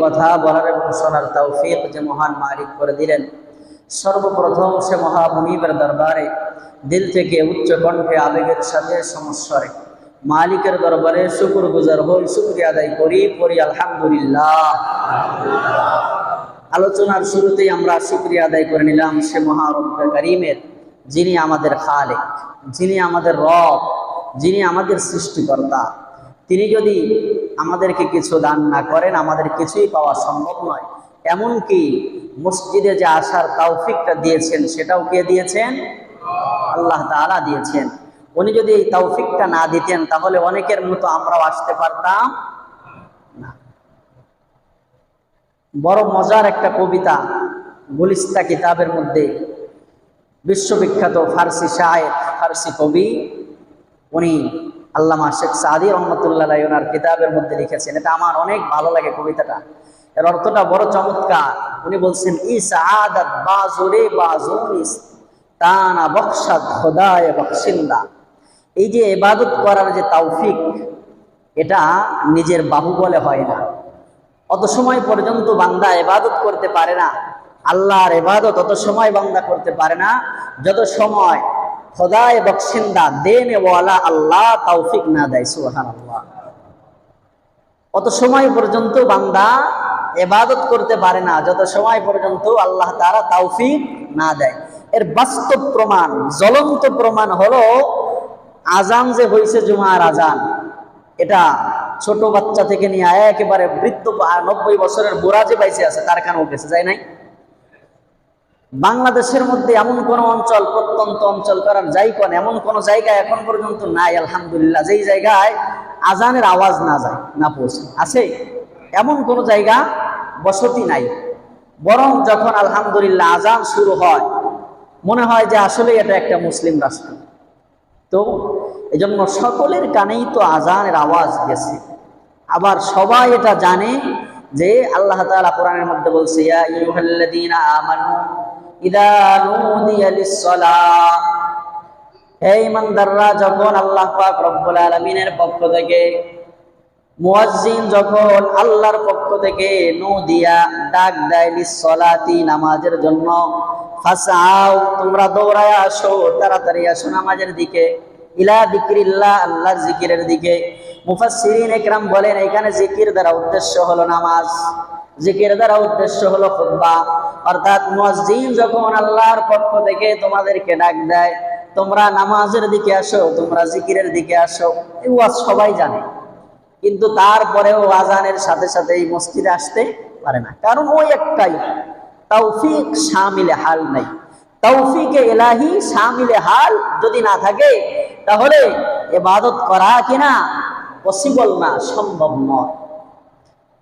কথা বলার এবং শোনার তৌফিক যে মহান মালিক করে দিলেন। সর্বপ্রথম সে মহামনিবের দরবারে, দিল থেকে উচ্চ কণ্ঠে আবেগের সাথে সমস্বরে মালিকের দরবারে শুকুর গুজার হই, শুক্রিয়া আদায় করি, পড়ি আলহামদুলিল্লাহ। আলোচনার শুরুতেই আমরা শুক্রিয়া আদায় করে নিলাম সে মহারব্বে করিমের, যিনি আমাদের খালেক, যিনি আমাদের রব, যিনি আমাদের সৃষ্টিকর্তা। তিনি যদি আমাদেরকে কিছু দান না করেন, আমাদের কিছুই পাওয়া সম্ভব নয়। এমনকি মসজিদে যে আসার তৌফিকটা দিয়েছেন, সেটাও কে দিয়েছেন? আল্লাহ তাআলা দিয়েছেন। উনি যদি এই তৌফিকটা না দিতেন, তাহলে অনেকের মতো আমরাও আসতে পারতাম না। বড় মজার একটা কবিতা গুলিস্তা কিতাবের মধ্যে, বিশ্ববিখ্যাত ফার্সি শায়ের ফার্সি কবি, উনি আল্লামা শেখ সাদি রহমতুল্লাহ ওনার কিতাবের মধ্যে লিখেছেন। এটা আমার অনেক ভালো লাগে কবিতাটা। এর অর্থটা বড় চমৎকার। উনি বলছেন, ইস আদাত বাজুরে বাজুনিস তানা বকশাদ খোদায় বকশিন্দা এই যে এবাদত করার যে তৌফিক, এটা নিজের বাহুবলে হয় না। অত সময় পর্যন্ত বান্দা এবাদত করতে পারে না। আল্লাহর এবাদত অত সময় বান্দা করতে পারে না। যত সময় খোদায় দেন ওয়ালা আল্লাহ তৌফিক না দেয় সুহান আল্লাহ অত সময় পর্যন্ত বান্দা এবাদত করতে পারে না, যত সময় পর্যন্ত আল্লাহ তারা তৌফিক না দেয়। এর বাস্তব প্রমাণ, জ্বলন্ত প্রমাণ হলো আজান যে হয়েছে জুমার আজান এটা ছোট বাচ্চা থেকে নিয়ে একেবারে বৃদ্ধ নব্বই বছরের বুড়া যে বাইসে আছে, তার কানেও গেছে, যায় নাই? বাংলাদেশের মধ্যে এমন কোন অঞ্চল, প্রত্যন্ত অঞ্চল করার যাই কোন এমন কোন জায়গা এখন পর্যন্ত নাই, আলহামদুলিল্লাহ। যেই জায়গায় আজানের আওয়াজ না যায়, না পৌঁছে। আছে? এমন কোন জায়গা বসতি নাই। বরং যখন আলহামদুলিল্লাহ আজান শুরু হয়, মনে হয় যে আসলে এটা একটা মুসলিম রাষ্ট্র। তো এজন্য সকলের কানেই তো আজানের আওয়াজ গেছে। আবার সবাই এটা জানে যে আল্লাহ তাআলা কোরআনের মধ্যে বলছে, ইয়া আইয়ুহাল্লাযীনা আমানু হে ইমানদাররা যখন আল্লাহ পাক রব্বুল আলামিনের পক্ষ থেকে, মুয়াজ্জিন যখন আল্লাহর পক্ষ থেকে নুদিয়া ডাক দেয় লিস-সালাতি, নামাজের জন্য ফাসাও তোমরা দৌড়ায় আসো, তাড়াতাড়ি আসো নামাজের দিকে, ইলা দিক্রিল্লাহ আল্লাহর জিকিরের দিকে। মুফাসসিরিন একরাম বলেন, এখানে জিকির দ্বারা উদ্দেশ্য হলো নামাজ। জিকির দ্বারা উদ্দেশ্য হলো খুতবা। অর্থাৎ মুয়াজ্জিন যখন আল্লাহর পক্ষ থেকে তোমাদেরকে ডাক দেয়, তোমরা নামাজের দিকে আসো, তোমরা জিকিরের দিকে আসো, এই ওয়াজ সবাই জানে। কিন্তু তারপরেও আজানের সাথে সাথে এই মসজিদে আসতে পারে না। কারণ ওই একটাই, তৌফিক শামিলে হাল নাই। তৌফিকে এলাহি শামিলে হাল যদি না থাকে, তাহলে এবাদত করা কিনা পসিবল না, সম্ভব নয়।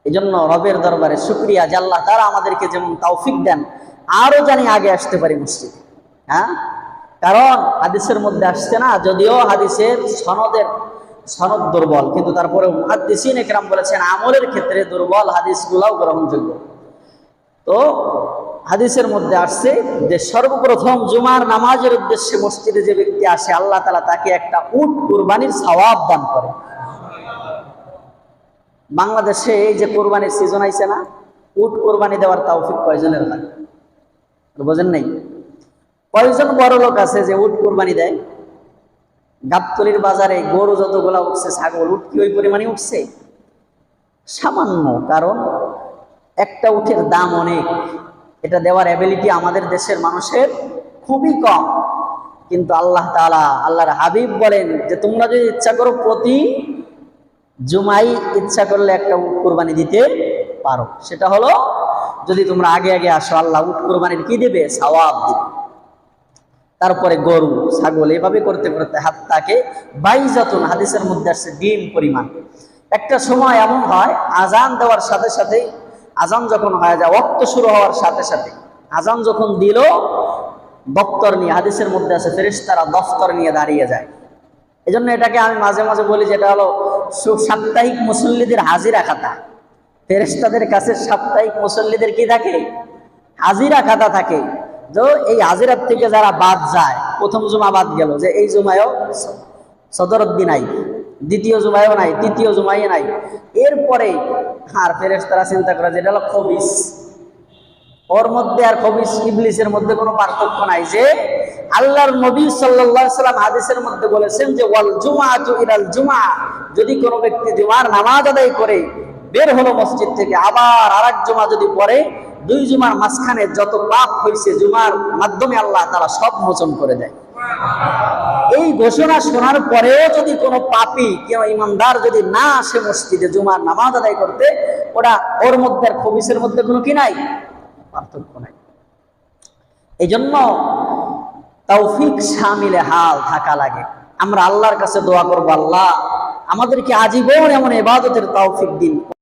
এই জন্য রবের দরবারে শুক্রিয়া যে আল্লাহ তারা আমাদেরকে যেমন তৌফিক দেন আরও জানি আগে আসতে পারি মসজিদে। হ্যাঁ? কারণ হাদিসের মধ্যে আসছে না, যদিও হাদিসের সনদের, সনদ দুর্বল, কিন্তু তারপরে মুহাদ্দিসিন একরাম বলেছেন, আমলের ক্ষেত্রে দুর্বল হাদিসগুলাও গ্রহণযোগ্য। তো হাদিসের মধ্যে আসছে যে সর্বপ্রথম জুমার নামাজের উদ্দেশ্যে মসজিদে যে ব্যক্তি আসে, আল্লাহ তালা তাকে একটা উট কুরবানির সওয়াব দান করে। বাংলাদেশে এই যে কোরবানির সিজন আইছে না, উট কোরবানি দেওয়ার তৌফিক কয়জনের হয়? বোঝেন নাই? কয়জন বড় লোক আছে যে উট কোরবানি দেয়? গাবতলির বাজারে গরু যতগুলা উঠছে, ছাগল, উট কি ওই পরিমাণে উঠছে? সামান্য, কারণ একটা উঠের দাম অনেক। এটা দেওয়ার অ্যাবিলিটি আমাদের দেশের মানুষের খুবই কম। কিন্তু আল্লাহ তালা আল্লাহর হাবিব বলেন যে তোমরা যদি ইচ্ছা করো প্রতি জুমাই ইচ্ছা করলে একটা উট কোরবানি দিতে পারো। সেটা হলো, যদি তোমরা আগে আগে আসো, আল্লাহ উট কোরবানির কি দেবে? সওয়াব দেবে। তারপরে গরু, ছাগল, এভাবে করতে করতে হাত তাকে বাইজাতুন, হাদিসের মধ্যে আসছে ডিম পরিমাণ। একটা সময় এমন হয়, আজান দেওয়ার সাথে সাথে আজান যখন হয়ে যায় অক্ত শুরু হওয়ার সাথে সাথে আজান যখন দিল দপ্তর নিয়ে, হাদিসের মধ্যে আছে, ফেরেশতারা দফতর নিয়ে দাঁড়িয়ে যায়। এই জন্য এটাকে আমি মাঝে মাঝে বলি যেটা হলো সাপ্তাহিক মুসল্লিদের হাজিরা খাতা। ফেরেশতাদের কাছে সাপ্তাহিক মুসল্লিদের কি থাকে? হাজিরা খাতা থাকে। যে এই হাজিরার থেকে যারা বাদ যায়, প্রথম জুমা বাদ গেল যে এই জুমায়ও সদরুদ্দিন আই দ্বিতীয় জুমায়ও নাই, তৃতীয় জুমাইয়ে নাই। এরপরে আর ফেরেশতারা চিন্তা করে যেটা হলো খবিস। ওর মধ্যে আর খবিস, ইবলিসের মধ্যে কোনো পার্থক্য নাই যে আল্লাহর নবী সাল্লাম হাদিসের মধ্যে বলেছেন যে, ওয়াল জুমাআতু ইলাল জুমা যদি কোনো ব্যক্তি জুমার নামাজ আদায় করে, বের হলো মসজিদ থেকে, আবার আরেক জুমা যদি পড়ে, দুই জুমার মাঝখানে যত পাপ হয়েছে জুমার মাধ্যমে আল্লাহ তারা সব মোচন করে দেয়। এই ঘোষণা শোনার পরেও যদি কোনো পাপি, কেউ ইমানদার যদি না আসে মসজিদে জুমার নামাজ আদায় করতে, ওটা ওর মধ্যে আর খবিসের মধ্যে কোনো কি নাই? পার্থক্য নাই। এই জন্য তৌফিক সামিলে হাল থাকা লাগে। আমরা আল্লাহর কাছে দোয়া করব, আল্লাহ আমাদেরকে আজীবন এমন এবাদতের তৌফিক দিন।